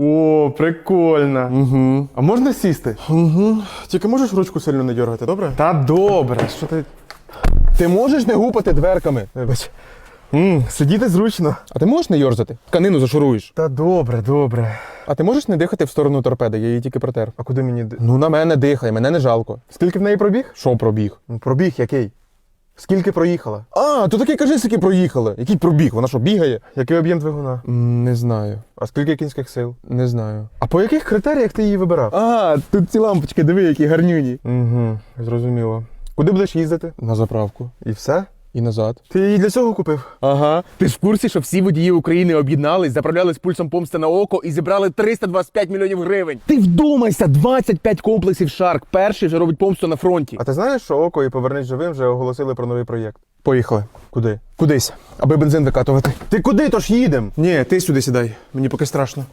О, прикольно. Угу. А можна сісти? Угу. Тільки можеш ручку сильно не дергати, добре? Та добре, що ти. Ти можеш не гупати дверками. Вибач. М, сидіти зручно. А ти можеш не йорзати? Тканину зашуруєш. Та добре, добре. А ти можеш не дихати в сторону торпеди, я її тільки протер. А куди мені. Ну на мене дихай, мене не жалко. Скільки в неї пробіг? Що пробіг? Ну, Пробіг який? Скільки проїхала? А, то такий кажи, скільки проїхали. Який пробіг? Вона що, бігає? Який об'єм двигуна? М, Не знаю. А скільки кінських сил? Не знаю. А по яких критеріях ти її вибирав? А, тут ці лампочки, диви, які гарнюні. Угу, зрозуміло. Куди будеш їздити? На заправку. І все? І назад. Ти її для цього купив? Ага. Ти ж в курсі, що всі водії України об'єднались, заправлялись пульсом помсти на око і зібрали 325 мільйонів гривень. Ти вдумайся, 25 комплексів Шарк. Перший вже робить помсту на фронті. А ти знаєш, що око і повернись живим вже оголосили про новий проєкт? Поїхали. Куди? Кудись, аби бензин викатувати. Ти куди то ж їдем? Ні, ти сюди сідай. Мені поки страшно.